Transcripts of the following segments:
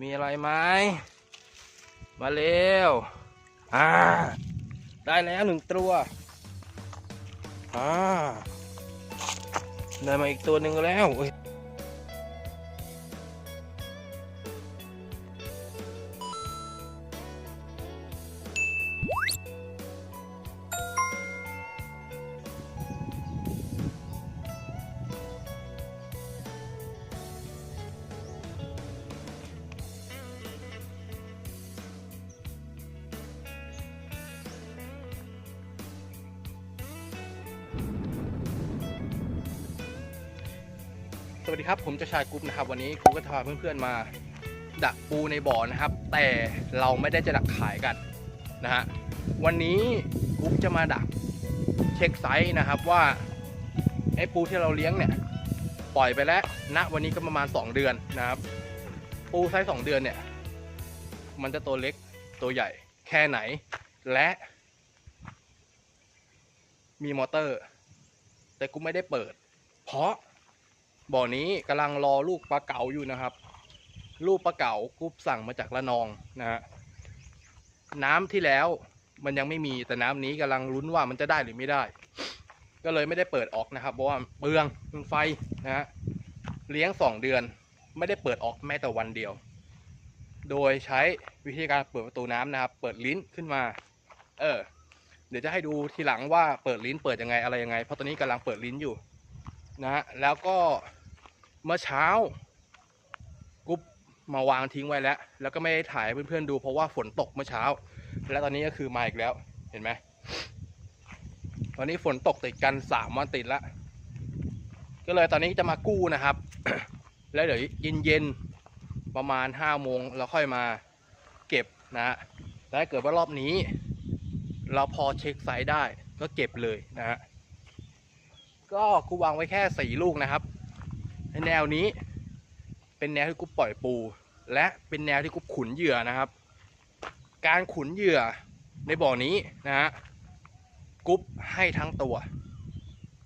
มีอะไรไหมมาเร็วอ่าได้แล้วหนึ่งตัวอ่าได้มาอีกตัวหนึ่งแล้ว วัสดีครับ ผมจะชายกรุ๊ปนะครับ วันนี้ครูก็จะพาเพื่อนๆมา ดักปูในบ่อนะครับ แต่เราไม่ได้จะดักขายกันนะฮะวันนี้กรุ๊ปจะมาดักเช็คไซส์นะครับว่าไอ้ปูที่เราเลี้ยงเนี่ยปล่อยไปแล้วณวันนี้ก็ประมาณ 2 เดือนนะครับ ปูไซส์2เดือนเนี่ย มันจะตัวเล็กตัวใหญ่แค่ไหน และ มีมอเตอร์ แต่กูไม่ได้เปิด เพราะ บ่อนี้กำลังรอลูกปลาเก๋าอยู่นะครับ ลูกปลาเก๋ากุ๊บสั่งมาจากละนองนะฮะน้ำที่แล้วมันยังไม่มีแต่น้ำนี้กำลังลุ้นว่ามันจะได้หรือไม่ได้ ก็เลยไม่ได้เปิดออกนะครับเพราะว่าเปลืองเปลืองไฟนะฮะเลี้ยงสองเดือนไม่ได้เปิดออกแม้แต่วันเดียว โดยใช้วิธีการเปิดประตูน้ำนะครับ เปิดลิ้นขึ้นมา เออ เดี๋ยวจะให้ดูทีหลังว่าเปิดลิ้นเปิดยังไงอะไรยังไง เพราะตอนนี้กำลังเปิดลิ้นอยู่ นะแล้วก็เมื่อเช้ากุ๊บมาวางทิ้งไว้แล้ว แล้วก็ไม่ได้ถ่ายเพื่อนๆดูเพราะว่าฝนตกเมื่อเช้า และตอนนี้ก็คือมาอีกแล้วเห็นไหมตอนนี้ฝนตกติดกันสามวันติดแล้วก็เลยตอนนี้จะมากู้นะครับ แล้วเดี๋ยวเย็นๆประมาณห้าโมงเราค่อยมาเก็บนะฮะแล้วถ้าเกิดว่ารอบนี้ เราพอเช็คไซส์ได้ก็เก็บเลยนะฮะ ก็กูวางไว้แค่สี่ลูกนะครับในแนวนี้ เป็นแนวที่กูปล่อยปู และเป็นแนวที่กูขุนเหยื่อนะครับ การขุนเหยื่อในบ่อนี้นะฮะกุ๊บให้ทั้งตัว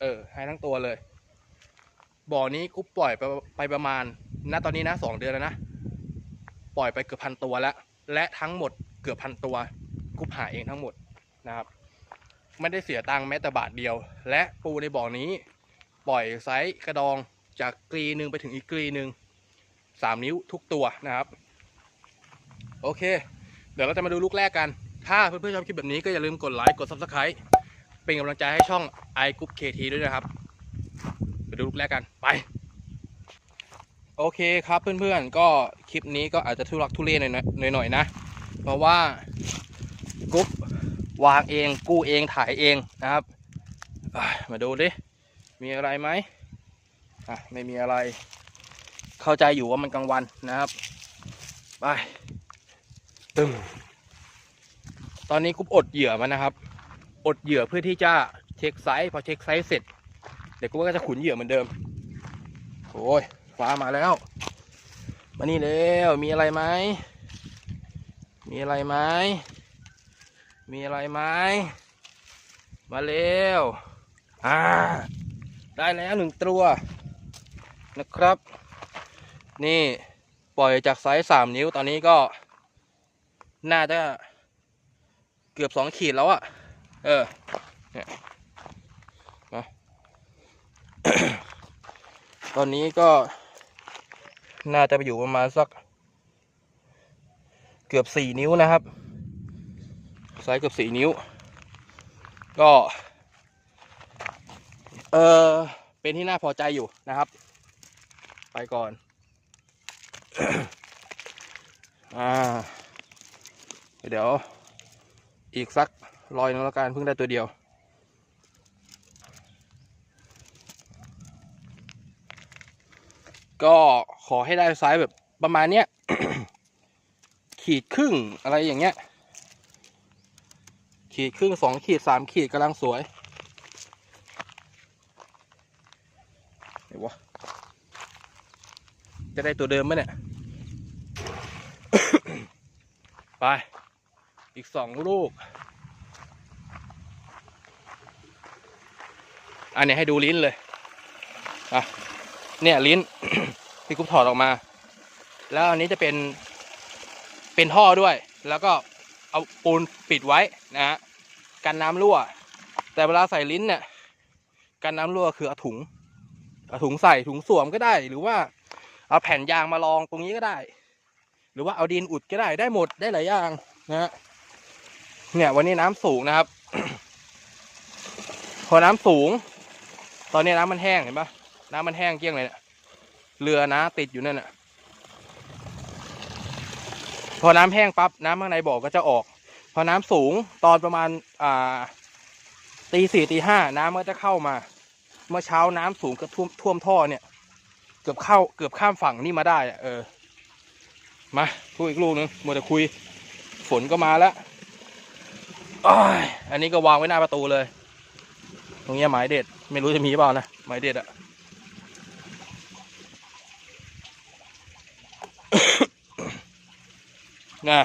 เออ ให้ทั้งตัวเลย บ่อนี้กุ๊บปล่อยไปไปประมาณณตอนนี้นะสองเดือนแล้วนะ ปล่อยไปเกือบพันตัวแล้ว และทั้งหมดเกือบพันตัวกุ๊บหาเองทั้งหมดนะครับ ไม่ได้เสียตังค์แม้แต่บาทเดียว และปูในบ่อนี้ ปล่อยไซส์กระดองจากกรีหนึ่งไปถึงอีกกรีหนึ่งสามนิ้วทุกตัวนะครับ โอเค เดี๋ยวเราจะมาดูลูกแรกกัน ถ้าเพื่อนๆชอบคลิปแบบนี้ก็อย่าลืมกดไลค์กด subscribe เป็นกำลังใจให้ช่อง i group kt ด้วยนะครับไปดูลูกแรกกันไป โอเคครับเพื่อนๆ ก็คลิปนี้ก็อาจจะทุรักทุเลหน่อยๆหน่อยๆนะ เพราะว่ากรุ๊ป วางเองกู้เองถ่ายเองนะครับ มาดูดิมีอะไรไหมอะไม่มีอะไร เข้าใจอยู่ว่ามันกลางวันนะครับไปตึมตอนนี้กุ๊บอดเหยื่อมันนะครับ อดเหยื่อเพื่อที่จะเช็คไซส์พอเช็คไซส์เสร็จ เดี๋ยวกุ๊บก็จะขุนเหยื่อเหมือนเดิมโอ้ยฟ้ามาแล้ว มานี่เร็วมีอะไรไหมมีอะไรไหม มีอะไรไหมมาเร็วอ่าได้แล้วหนึ่งตัวนะครับ นี่ปล่อยจากไซส์สามนิ้วตอนนี้ก็ น่าจะเกือบสองขีดแล้วอะเออเนี่ยนะตอนนี้ก็น่าจะไปอยู่ประมาณสัก เกือบสี่นิ้วนะครับ ไซส์เกือบสี่นิ้ว ก็เออเป็นที่น่าพอใจอยู่นะครับ ไปก่อนอ่าเดี๋ยวอีกสักรอยนึงแล้วกันเพิ่งได้ตัวเดียว ก็ขอให้ได้ไซส์แบบประมาณเนี้ยขีดครึ่งอะไรอย่างเงี้ย ขีดครึ่งสองขีดสามขีดกำลังสวยไหนวะจะได้ตัวเดิมไหมเนี่ย ไป อีกสองลูก อันนี้ให้ดูลิ้นเลย อะ เนี่ยลิ้น ที่กุ๊บถอดออกมา แล้วอันนี้จะเป็น เป็นท่อด้วย แล้วก็เอาปูนปิดไว้นะฮะ กันน้ำรั่ว แต่เวลาใส่ลิ้นเนี่ยกันน้ำรั่วคือเอาถุงเอาถุงใส่ถุงสวมก็ได้ หรือว่าเอาแผ่นยางมารองตรงนี้ก็ได้ หรือว่าเอาดินอุดก็ได้ได้หมดได้หลายอย่างนะฮะเนี่ยวันนี้น้ำสูงนะครับ พอน้ำสูง ตอนนี้น้ำมันแห้งเห็นปะน้ำมันแห้งเกลี้ยงเลยเนี่ยเรือนะติดอยู่นั่นน่ะพอน้ำแห้งปั๊บน้ำข้างในบ่อก็จะออก พอน้ำสูงตอนประมาณอ่าตีสี่ตีห้าน้ำมันก็จะเข้ามา เมื่อเช้าน้ำสูงกือบท่วมท่วมท่อเนี่ย เกือบเข้าเกือบข้ามฝั่งนี่มาได้อะเออมาพูดอีกลูกหนึงมัวแต่คุย ฝนก็มาแล้วอ,อันนี้ก็วางไว้หน้าประตูเลย ตรงนี้หมายเด็ด ไม่รู้จะมีเปล่านะหมายเด็ดอะนะ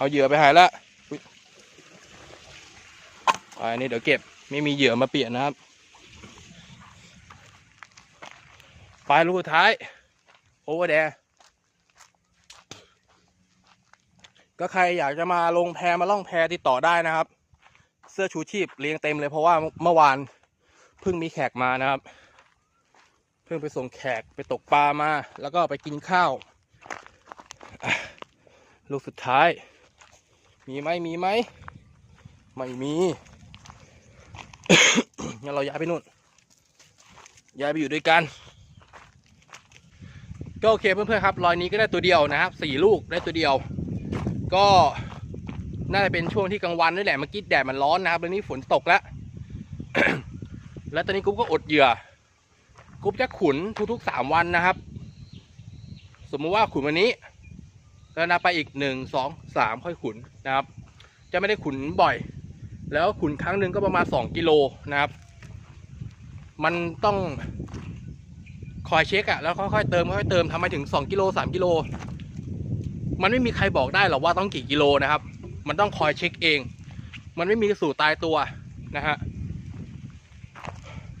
เอาเหยื่อไปหายละอันนี้เดี๋ยวเก็บไม่มีเหยื่อมาเปลี่ยนนะครับปลายลูกสุดท้าย โอเวอร์แดก็ใครอยากจะมาลงแพมาล่องแพติดต่อได้นะครับ เสื้อชูชีพเรียงเต็มเลยเพราะว่าเมื่อวานเพิ่งมีแขกมานะครับ เพิ่งไปส่งแขกไปตกปลามา แล้วก็ไปกินข้าว ลูกสุดท้าย มีไหมมีไหมไม่มีงั้นเราย้ายไปนู่น ย้ายไปอยู่ด้วยกัน ก็โอเคเพื่อนๆครับ รอยนี้ก็ได้ตัวเดียวนะครับสี่ลูกได้ตัวเดียว ก็น่าจะเป็นช่วงที่กลางวันนี่แหละเมื่อกี้แดดมันร้อนนะครับแล้วนี้ฝนตกแล้ว แล้วตอนนี้กุ๊บก็อดเหยื่อ กุ๊บจะขุนทุกๆสามวันนะครับ สมมุติว่าขุนวันนี้ แล้วนับไปอีกหนึ่งสองสามค่อยขุนนะครับ จะไม่ได้ขุนบ่อย แล้วขุนครั้งหนึ่งก็ประมาณสองกิโลนะครับ มันต้องคอยเช็คอะแล้วค่อยๆเติมค่อยๆเติมทำไมถึงสองกิโลสามกิโลมันไม่มีใครบอกได้หรอกว่าต้องกี่กิโลนะครับ มันต้องคอยเช็คเอง มันไม่มีสูตรตายตัวนะฮะ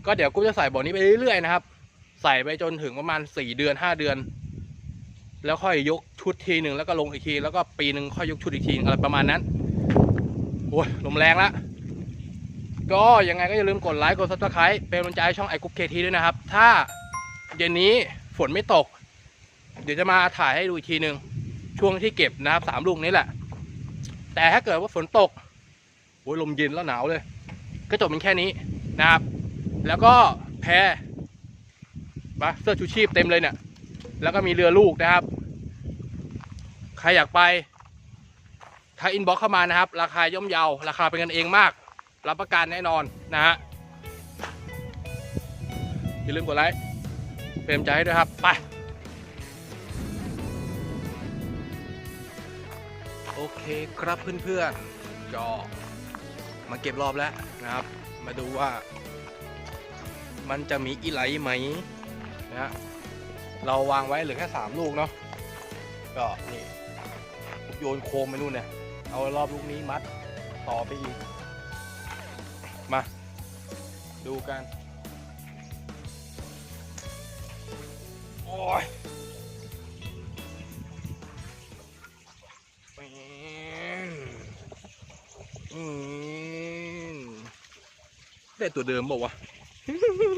ก็เดี๋ยวกูจะใส่บ่อนี้ไปเรื่อยๆนะครับ ใส่ไปจนถึงประมาณสี่เดือนห้าเดือน แล้วค่อยยกชุดทีหนึ่งแล้วก็ลงอีกที แล้วก็ปีหนึ่งค่อยยกชุดอีกทีอะไรประมาณนั้นโอ้ยลมแรงละก็ยังไงก็อย่าลืมกดไลค์กดซับสไครต์เป็นกำลังใจช่องไอคุกเคทีด้วยนะครับ ถ้าเย็นนี้ฝนไม่ตก เดี๋ยวจะมาถ่ายให้ดูอีกทีหนึ่งช่วงที่เก็บนะครับสามลูกนี้แหละ แต่ถ้าเกิดว่าฝนตกโอ้ยลมเย็นแล้วหนาวเลย ก็จบเป็นแค่นี้นะครับ แล้วก็แพมาเสื้อชูชีพเต็มเลยเนี่ย แล้วก็มีเรือลูกนะครับ ใครอยากไปถ้าอินบ็อกเข้ามานะครับ ราคาย่อมเยา ราคาเป็นกันเองมาก รับประกันแน่นอนนะฮะ อย่าลืมกดไลค์เป็นกำลังใจให้ด้วยครับ ไป โอเคครับเพื่อนๆก็มาเก็บรอบแล้วนะครับ มาดูว่ามันจะมีอีไหลไหมนะฮะ เราวางไว้เหลือแค่สามลูกเนาะก็นี่โยนโคมไปนู่นเนี่ย เอารอบลูกนี้มัดต่อไปอีก มา ดูกัน โอ้ยแม่นอืมได้ตัวเดิมบอกว่าว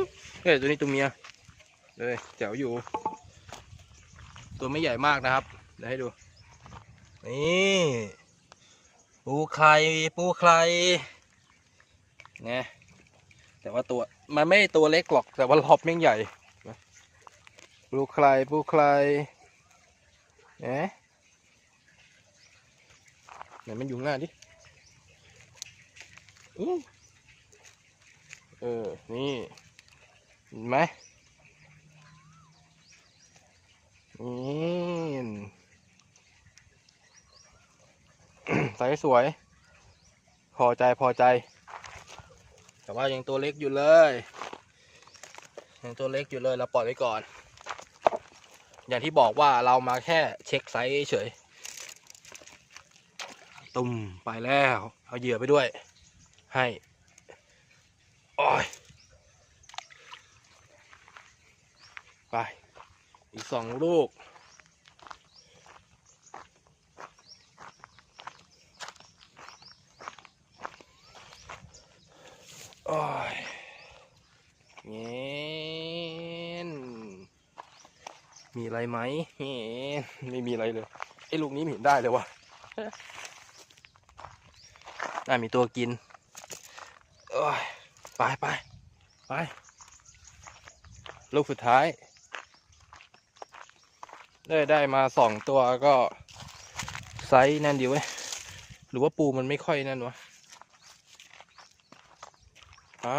ะเฮ้ยตัวนี้ตัวเมียเลยแจ๋วอยู่ ตัวไม่ใหญ่มากนะครับ เดี๋ยวให้ดู นี่ปูไข่ปูไข่นี่ยแต่ว่าตัวมันไม่ตัวเล็กหรอก แต่ว่ารอบแม่งใหญ่ปูไข่ปูไข่เนี่ยไหนมันอยู่ข้างหน้าดิอื้อเออ นี่ เห็นไหม นี่ใสสวย พอใจพอใจ แต่ว่ายังตัวเล็กอยู่เลย ยังตัวเล็กอยู่เลยเราปล่อยไว้ก่อน อย่างที่บอกว่าเรามาแค่เช็คไซส์เฉย ตุ่มไปแล้ว เอาเหยื่อไปด้วย ให้โอ้ยไป อีกสองลูก โอ้ยเงี้มีอะไรไหมเงี้ยไม่มีอะไรเลยไอ้ลูกนี้เห็นได้เลยวะน่ามีตัวกินโอ้ยไปไปไป ลูกสุดท้าย ได้ได้มาสองตัวก็ไซส์นั่นดีเว้ยหรือว่าปูมันไม่ค่อยนั่นวะอ่า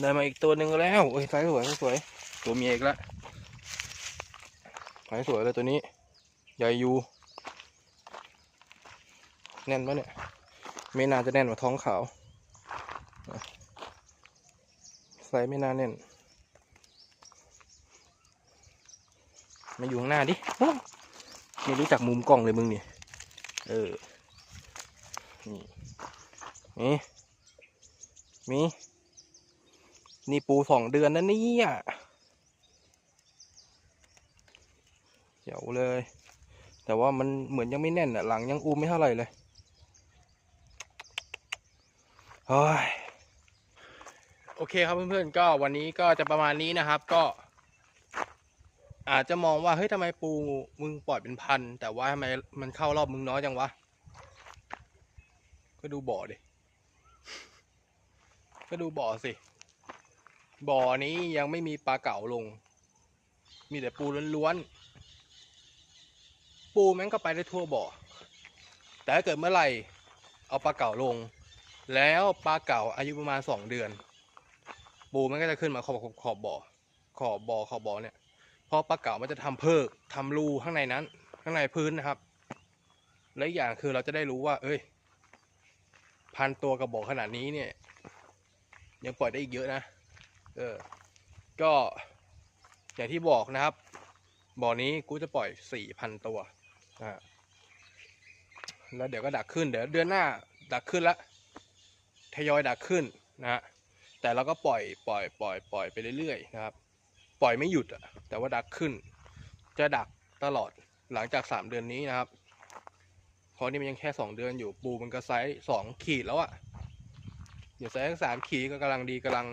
ได้มาอีกตัวหนึ่งแล้วเอ้ยไซส์สวยสวย ตัวเมียอีกล้วไซส์สวยเลยตัวนี้ ใหญ่ยูแน่นปะเนี่ย ไม่น่าจะแน่นกว่าท้องขาวไซส์ไม่น่าแน่น มาอยู่ข้างหน้าดิไม่รู้จักมุมกล้องเลยมึงเนี่ยเออ นี่นี่มีนี่ปูสองเดือนนะเนี่ยเดี๋ยวเลย แต่ว่ามันเหมือนยังไม่แน่นอะ หลังยังอูมไม่เท่าไหร่เลยเฮ้ยโอเคครับเพื่อนๆ ก็วันนี้ก็จะประมาณนี้นะครับ ก็ อาจจะมองว่าเฮ้ยทำไมปูมึงปล่อยเป็นพัน แต่ว่าทำไมมันเข้ารอบมึงน้อยจังวะ ก็ดูบ่อดิ ก็ดูบ่อสิ บ่อนี้ยังไม่มีปลาเก๋าลง มีแต่ปูล้วนๆ ปูแม่งก็ไปได้ทั่วบ่อ แต่ถ้าเกิดเมื่อไหร่ เอาปลาเก๋าลง แล้วปลาเก๋าอายุประมาณสองเดือน ปูมันก็จะขึ้นมาขอบขอบขอบบ่อ ขอบบ่อขอบบ่อเนี่ย เพราะปลาเก๋ามันจะทำเพิกทำรูข้างในนั้น ข้างในพื้นนะครับ และอีกอย่างคือเราจะได้รู้ว่า เอ้ย พันตัวกระบอกขนาดนี้เนี่ย ยังปล่อยได้อีกเยอะนะ เออ ก็อย่างที่บอกนะครับ บ่อนี้กูจะปล่อยสี่พันตัว อ่า แล้วเดี๋ยวก็ดักขึ้น เดี๋ยวเดือนหน้า ดักขึ้นละ ทยอยดักขึ้นนะฮะแต่เราก็ปล่อย ปล่อย ปล่อย ปล่อยไปเรื่อยๆนะครับ ปล่อยไม่หยุดอะแต่ว่าดักขึ้น จะดักตลอดหลังจากสามเดือนนี้นะครับเพราะนี่มันยังแค่สองเดือนอยู่ปูมันก็ไซส์สองขีดแล้วอะเดี๋ยวไซส์สามขีดก็กำลังดีกำลัง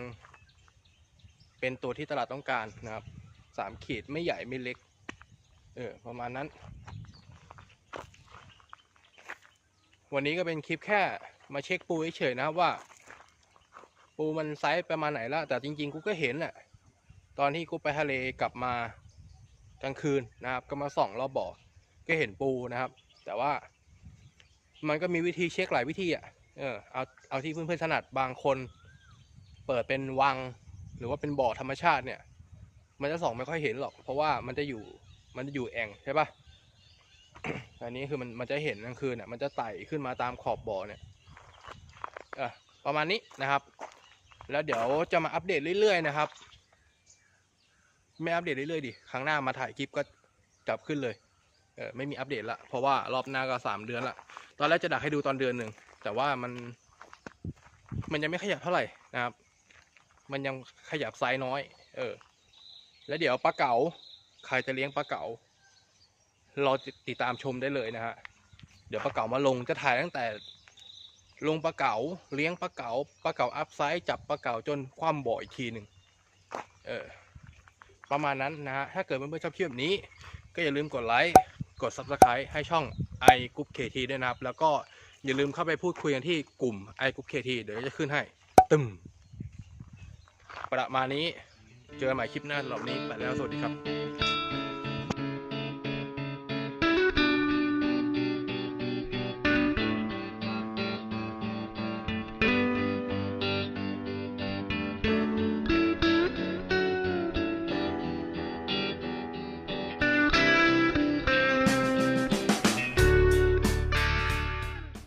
เป็นตัวที่ตลาดต้องการนะครับสามขีดไม่ใหญ่ไม่เล็ก เออประมาณนั้น วันนี้ก็เป็นคลิปแค่มาเช็คปูเฉยๆนะครับว่า ปูมันไซส์ประมาณไหนแล้วแต่จริงๆกูก็เห็นแหละ ตอนที่กูไปทะเลกลับมากลางคืนนะครับ ก็มาส่องรอบบ่อก็เห็นปูนะครับ แต่ว่า มันก็มีวิธีเช็คหลายวิธีอะเออเอาเอาที่เพื่อนๆถนัดบางคน เปิดเป็นวัง หรือว่าเป็นบ่อธรรมชาติเนี่ย มันจะส่องไม่ค่อยเห็นหรอก เพราะว่ามันจะอยู่มันจะอยู่แอ่งใช่ปะอันนี้คือมันมันจะเห็นกลางคืนเนี่ยมันจะไต่ขึ้นมาตามขอบบ่อเนี่ยเออประมาณนี้นะครับ แล้วเดี๋ยวจะมาอัปเดตเรื่อยๆนะครับ ไม่อัปเดตเรื่อยๆดิ ครั้งหน้ามาถ่ายคลิปก็จับขึ้นเลย เออไม่มีอัปเดตละ เพราะว่ารอบหน้าก็สามเดือนละ ตอนแรกจะดักให้ดูตอนเดือนหนึ่ง แต่ว่ามัน มันยังไม่ขยับเท่าไหร่นะครับ มันยังขยับไซส์น้อย เออ แล้วเดี๋ยวปลาเก๋า ใครจะเลี้ยงปลาเก๋ารอติดตามชมได้เลยนะฮะ เดี๋ยวปลาเก๋ามาลง จะถ่ายตั้งแต่ ลงปลาเก๋า เลี้ยงปลาเก๋า ปลาเก๋าอัพไซส์จับปลาเก๋าจนคว่ำบ่ออีกทีหนึ่งเออ ประมาณนั้นนะฮะถ้าเกิดเพื่อนๆชอบคลิปแบบนี้ ก็อย่าลืมกดไลค์กด subscribe ให้ช่อง i group kt ด้วยนะครับ แล้วก็อย่าลืมเข้าไปพูดคุยกันที่กลุ่ม i group kt เดี๋ยวจะขึ้นให้ ตึมประมาณนี้ เจอกันใหม่คลิปหน้าสำหรับวันนี้ไปแล้วสวัสดีครับ